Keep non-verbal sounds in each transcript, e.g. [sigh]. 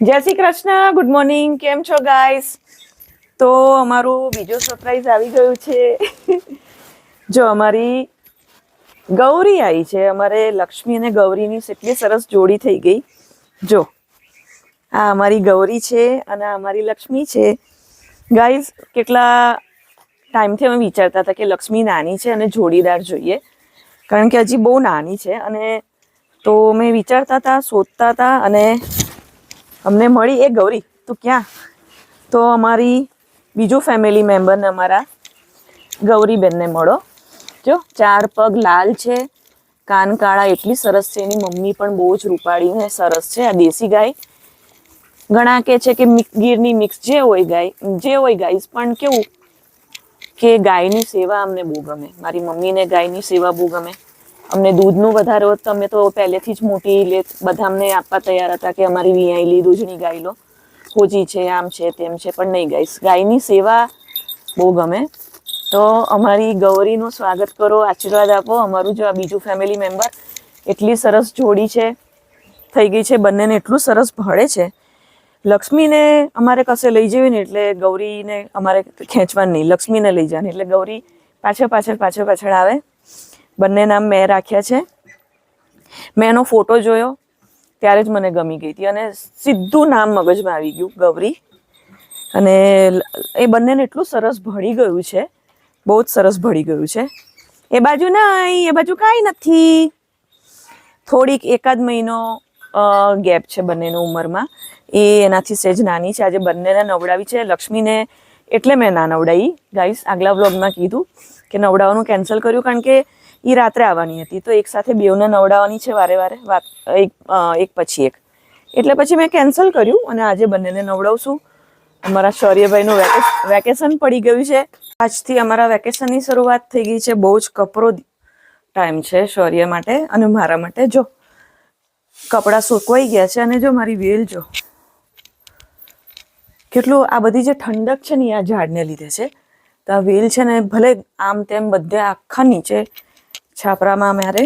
જય Shri Krishna good morning કેમ છો ગાઈસ તો અમારું બીજું સરપ્રાઈઝ આવી ગયું છે. જો અમારી ગૌરી આવી છે, અમારે લક્ષ્મી અને ગૌરીની એટલી સરસ જોડી થઈ ગઈ. જો, આ અમારી ગૌરી છે અને અમારી લક્ષ્મી છે. ગાઈઝ કેટલા ટાઈમથી અમે વિચારતા હતા કે લક્ષ્મી નાની છે અને જોડીદાર જોઈએ. કારણ કે હજી બહુ નાની છે અને તો અમે વિચારતા હતા, શોધતા હતા અને અમને મળી. એ ગૌરી, તું ક્યાં? તો અમારી બીજું ફેમિલી મેમ્બરને અમારા ગૌરીબેનને મળો. જો, ચાર પગ લાલ છે, કાન કાળા, એટલી સરસ છે, એની મમ્મી પણ બહુ જ રૂપાળી ને સરસ છે, આ દેશી ગાય. ઘણા કે છે કે ગીરની મિક્સ જે હોય ગાય, જે હોય ગાઈસ પણ કેવું કે ગાયની સેવા અમને બહુ ગમે. મારી મમ્મીને ગાયની સેવા બહુ ગમે. અમને દૂધનું વધારે હોત તો અમે તો પહેલેથી જ મોટી લે બધા અમને આપવા તૈયાર હતા કે અમારી વિયાયેલી દૂધની ગાય લો. હોજી છે, આમ છે, તેમ છે, પણ નહીં ગાઈશ. ગાયની સેવા બહુ ગમે. તો અમારી ગૌરીનું સ્વાગત કરો, આશીર્વાદ આપો. અમારું જો આ બીજું ફેમિલી મેમ્બર એટલી સરસ જોડી છે, થઈ ગઈ છે, બંનેને એટલું સરસ ભળે છે. લક્ષ્મીને અમારે કશે લઈ જવી ને એટલે ગૌરીને અમારે ખેંચવાની નહીં, લક્ષ્મીને લઈ જવાની. એટલે ગૌરી પાછળ પાછળ પાછળ પાછળ આવે. બંને નામ મેં રાખ્યા છે. મેં એનો ફોટો જોયો, ત્યારે જ મને ગમી ગઈ હતી અને સીધું નામ મગજમાં આવી ગયું, ગૌરી. અને એ બંનેને એટલું સરસ ભળી ગયું છે, બહુ જ સરસ ભળી ગયું છે. એ બાજુ નહીં એ બાજુ કાંઈ નથી. થોડીક એકાદ મહિનો ગેપ છે બંનેની ઉંમરમાં. એ એનાથી સહેજ નાની છે. આજે બંનેને નવડાવી છે. લક્ષ્મીને એટલે મેં ના નવડાવી ગાઈસ આગલા વ્લોગમાં કીધું કે નવડાવવાનું કેન્સલ કર્યું કારણ કે એ રાત્રે આવવાની હતી. તો એક સાથે બેઉને નવડાવવાની છે વારે વારે, વાત, એક એક પછી એક. એટલે પછી મેં કેન્સલ કર્યું અને આજે બંનેને નવડાવશું. અમારા શૌર્યભાઈનું વેકેશ વેકેશન પડી ગયું છે. આજથી અમારા વેકેશનની શરૂઆત થઈ ગઈ છે. બહુ જ કપરો ટાઈમ છે શૌર્ય માટે અને મારા માટે. જો, કપડાં સુકવાઈ ગયા છે અને જો મારી વેલ જો. કેટલું આ બધી જે ઠંડક છે ને આ ઝાડને લીધે છે. તો આ વેલ છે ને ભલે આમ તેમ બધે આખા નીચે છાપરામાં મારે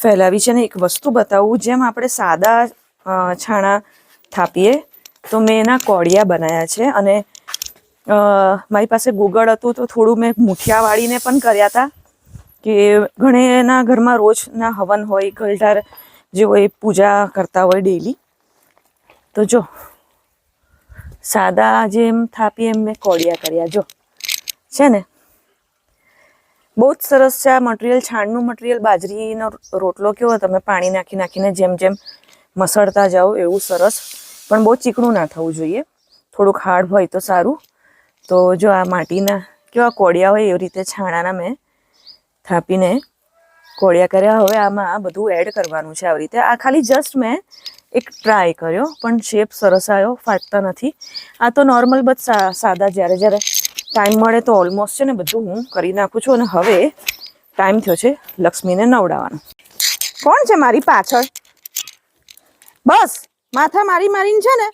ફેલાવી છે ને એક વસ્તુ બતાવું, જેમ આપણે સાદા છાણા થાપીએ, તો મેં એના કોડિયા બનાવ્યા છે અને મારી પાસે ગુગળ હતું તો થોડું મેં મુઠિયા વાળીને પણ કર્યા હતા કે ઘણીના ઘરમાં રોજના હવન હોય ગલઢાર જે હોય પૂજા કરતા હોય ડેલી તો જો, સાદા જેમ થાપી એમ મેં કોડિયા કર્યા, જો, છે ને? બહુ જ સરસ છે આ મટીરિયલ, છાણનું મટીરિયલ, બાજરીનો રોટલો કેવો તમે પાણી નાખી નાખીને જેમ જેમ મસળતા જાઓ એવું સરસ. પણ બહુ ચીકણું ના થવું જોઈએ. થોડુંક હાર્ડ હોય તો સારું. તો જો આ માટીના કેવા કોડિયા હોય એવી રીતે છાણાના મેં થાપીને કોળિયા કર્યા. હવે આમાં આ બધું એડ કરવાનું છે આવી રીતે. આ ખાલી જસ્ટ મેં એક ટ્રાય કર્યો, પણ શેપ સરસ આવ્યો, ફાટતા નથી. આ તો નોર્મલ બસ સાદા જ્યારે જ્યારે ટાઈમ મળે તો ઓલમોસ્ટ છે ને બધું હું કરી નાખું છું અને હવે ટાઈમ થયો છે લક્ષ્મીને નવડાવવાનો. કોણ છે મારી પાછળ? બસ, માથા મારી મારીને છે ને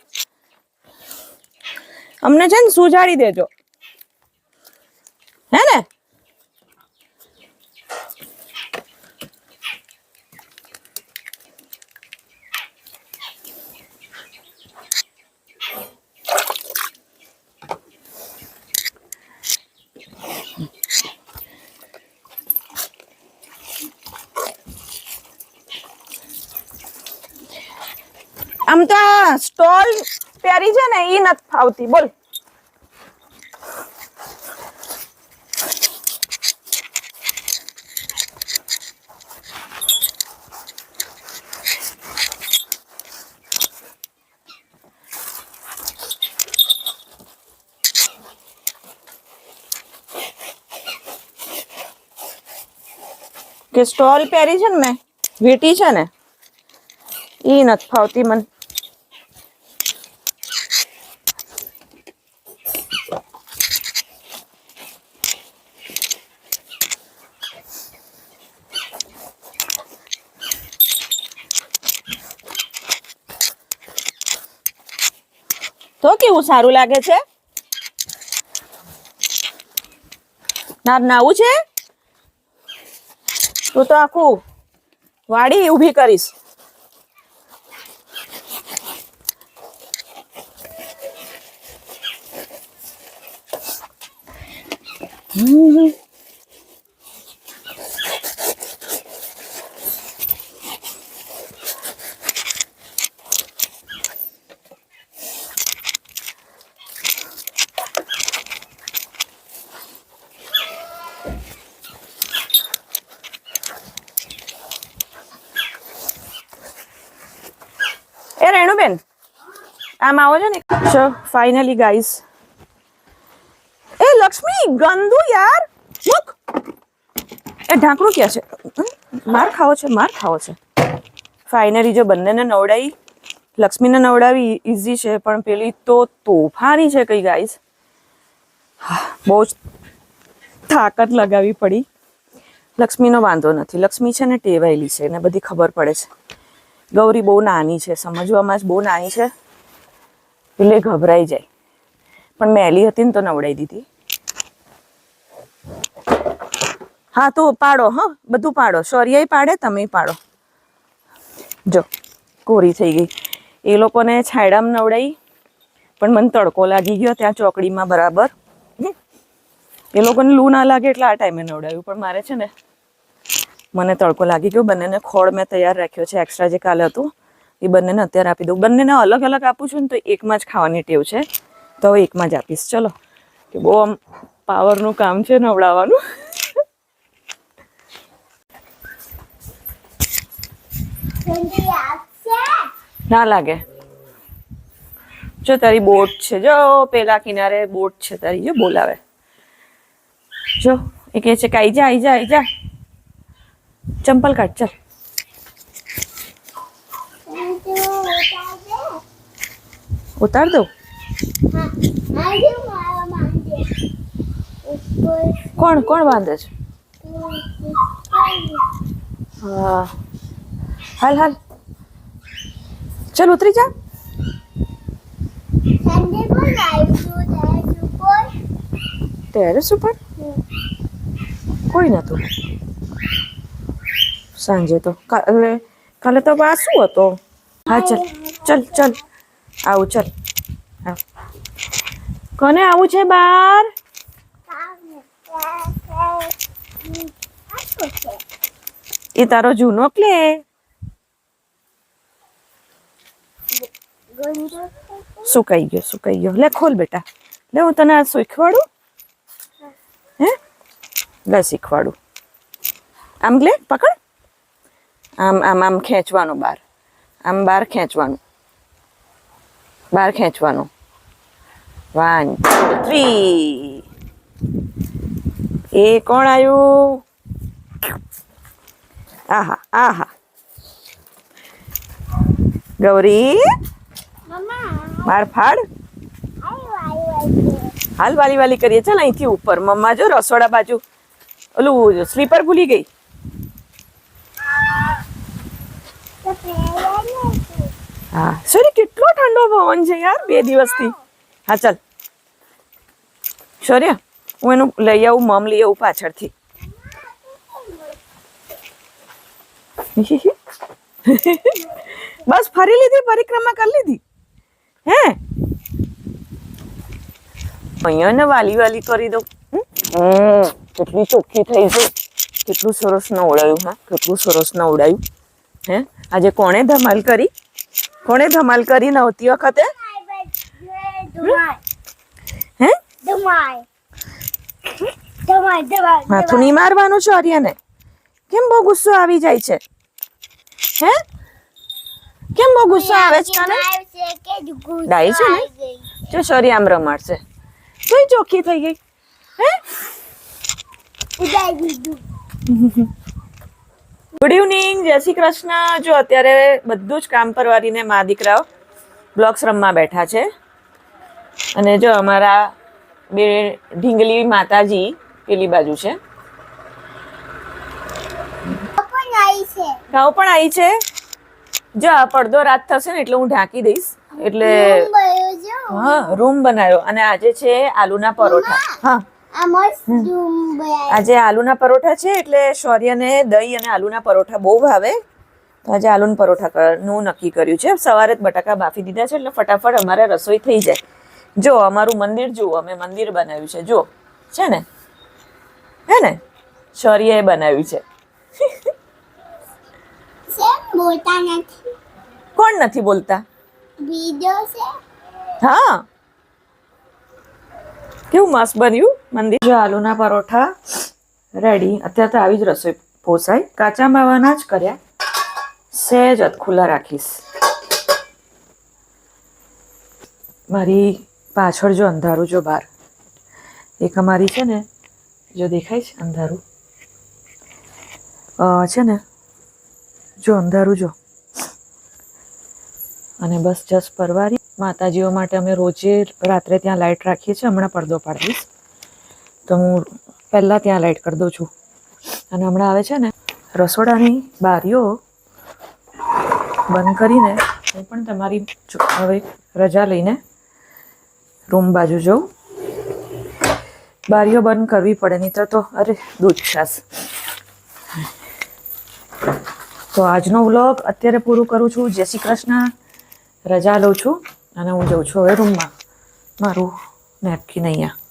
અમને છે ને સુજાડી દેજો. હે ને? આમ તો આ સ્ટોલ પહેરી છે ને એ નથી ફાવતી. બોલ. કે સ્ટોલ પહેરી છે ને મેં, વીટી છે ને, ઈ નથી ફાવતી મને. તો કેવું સારું લાગે છે? નાવું છે? તું તો આખું વાડી ઊભી કરીશ. હમ. આમ આવો છો ને. ચો ફાઇનલી ગાઈસ એ લક્ષ્મી, ગંદુ યાર. મુક એ ઢાંકણું ક્યાં છે? માર ખાવો છે, માર ખાવો છે. ફાઇનલી જો બંનેને નવડાવી લક્ષ્મીને નવડાવી ઇઝી છે, પણ પેલી તો તોફાની છે કઈ ગાઈસ બહુ જ તાકાત લગાવી પડી. લક્ષ્મીનો વાંધો નથી. લક્ષ્મી છે ને ટેવાયેલી છે એને બધી ખબર પડે છે. ગૌરી બહુ નાની છે, સમજવામાં જ બહુ નાની છે. એટલે ગભરાઈ જાય. પણ મેલી હતી ને તો નવડાવી દીધી. હા, તો પાડો, હા, બધું પાડો. શોરિયાઈ પાડે તમે પાડો. જો, કોરી થઈ ગઈ. એ લોકોને છાયડામાં નવડાવી પણ મને તડકો લાગી ગયો ત્યાં ચોકડીમાં બરાબર. એ લોકોને લૂ ના લાગે એટલે આ ટાઈમે નવડાવ્યું પણ મારે છે ને, મને તડકો લાગી ગયો. બંનેને ખોળ મેં તૈયાર રાખ્યો છે એક્સ્ટ્રા જે કાલે હતું. એ બંનેને અત્યારે આપી દઉં. બંનેને અલગ અલગ આપું છું ને તો એકમાં જ ખાવાની ટેવ છે. તો હવે એકમાં જ આપીશ. ચલો. કે બહુ આમ પાવરનું કામ છે નવડાવવાનું. ના લાગે. જો તારી બોટ છે. જો, પેલા કિનારે બોટ છે તારી. જો, બોલાવે. જો, એ કહે છે કે આઈ જા આઈ જા આઈ જા. ચંપલ કાઢ, ચાલ ઠંડી ઉતારજે ઉતાર દઉં કોણ કોણ બાંધે છે? હા. હાલ હાલ. ચાલ, ઉતરી જા. ટેરેસ ઉપર? કોઈ નતું. સાંજે તો. કાલે કાલે તો આ શું હતો? હા, ચલ ચલ ચલ. આવું, ચલ. કોને આવું છે બાર? એ તારો જૂનો ગંદો સુકાઈ ગયો સુકાઈ ગયો? લે, ખોલ બેટા. લે, હું તને આ શીખવાડું? હે? લે, શીખવાડું. આમ લે, પકડ. આમ આમ આમ ખેંચવાનું બાર. આમ બાર ખેંચવાનું. બાર ખેંચવાનું. વન થ્રી એ કોણ આવ્યું આહા આહા. ગૌરી? મમ્મા ફાડ. હાલ વાલી વાલી કરીએ. ચાલ અહીંથી ઉપર. મમ્મા જો રસોડા બાજુ. ઓલું સ્લીપર ભૂલી ગઈ તો પહેલા નથી હા. સોરી કેટલો ઠંડો પવન છે યાર બે દિવસથી. હા, ચાલ. સોરી હું એનું લઈ આવું, મમ લઈ આવું પાછળથી. બસ ફરી લીધી, પરિક્રમા કરી લીધી. હે? અહીંયા ને વાલી વાલી કરી દઉં. કેટલી ચોખ્ખી થઈ છે કેટલું સરસ નવડાયું, હા? કેટલું સરસ ન ઉડાયું હે? આજે કોણે ધમાલ કરી? કોણે ધમાલ કરી નહોતી વખતે? હે? માથું નહીં મારવાનું છે આર્યને? કેમ બહુ ગુસ્સો આવી જાય છે? હે? કેમ બહુ ગુસ્સો આવે છે તને? ડાઈ છે ને? જો સોરી આમ રમાડશે. જોઈ ચોખ્ખી થઈ ગઈ. હે? ઉડાઈ દીધું [laughs] ગુડ ઇવનિંગ જય શ્રી કૃષ્ણ. જો અત્યારે બધું જ કામ પરવારીને મા દીકરાઓ બ્લોક્સ રમવા બેઠા છે. અને જો અમારા બે ઢીંગલી માતાજી પેલી બાજુ છે. ઘઉં પણ આવી છે. જો આ પડદો રાત થશે ને એટલે હું ઢાંકી દઈશ. એટલે હા રૂમ બનાવ્યો. અને આજે છે આલુના પરોઠા. હા. આજે આલુના પરોઠા છે એટલે શૌર્યને દહીં અને આલુના પરોઠા બહુ ભાવે. તો આજે આલુના પરોઠા નું નક્કી કર્યું છે. સવારે જ બટાકા બાફી દીધા છે એટલે ફટાફટ અમારે રસોઈ થઈ જાય. જો અમારું મંદિર જુઓ અમે મંદિર બનાવ્યું છે. જો છે ને? હે ને? શૌર્યએ બનાવ્યું છે. બોલતા નથી. કોણ નથી બોલતા? વિડિયો છે. હા. કેવું મસ્ત બન્યું? મંદિર. જો આલુના પરોઠા રેડી અત્યારે તો આવી જ રસોઈ પોસાય. કાચા માવાના જ કર્યા. સહેજ ખુલ્લા રાખીશ. મારી પાછળ જો અંધારું જો બહાર. એક અમારી છે ને, જો દેખાય છે અંધારું? છે ને, જો અંધારું જો. અને બસ જસ પરવારી. માતાજીઓ માટે અમે રોજે રાત્રે ત્યાં લાઇટ રાખીએ છીએ. હમણાં પડદો પાડીશ તો હું પહેલાં ત્યાં લાઇટ કરી દઉં છું. અને હમણાં આવે છે ને, રસોડાની બારીઓ બંધ કરીને હું પણ તમારી હવે રજા લઈને રૂમ બાજુ જઉં. બારીઓ બંધ કરવી પડે નહીં તો, અરે, દૂધ છાસ તો આજનો વ્લોગ અત્યારે પૂરું કરું છું. જય શ્રી કૃષ્ણ. રજા લઉં છું અને હું જઉં છું હવે રૂમમાં મારું નેપકિન અહીંયા.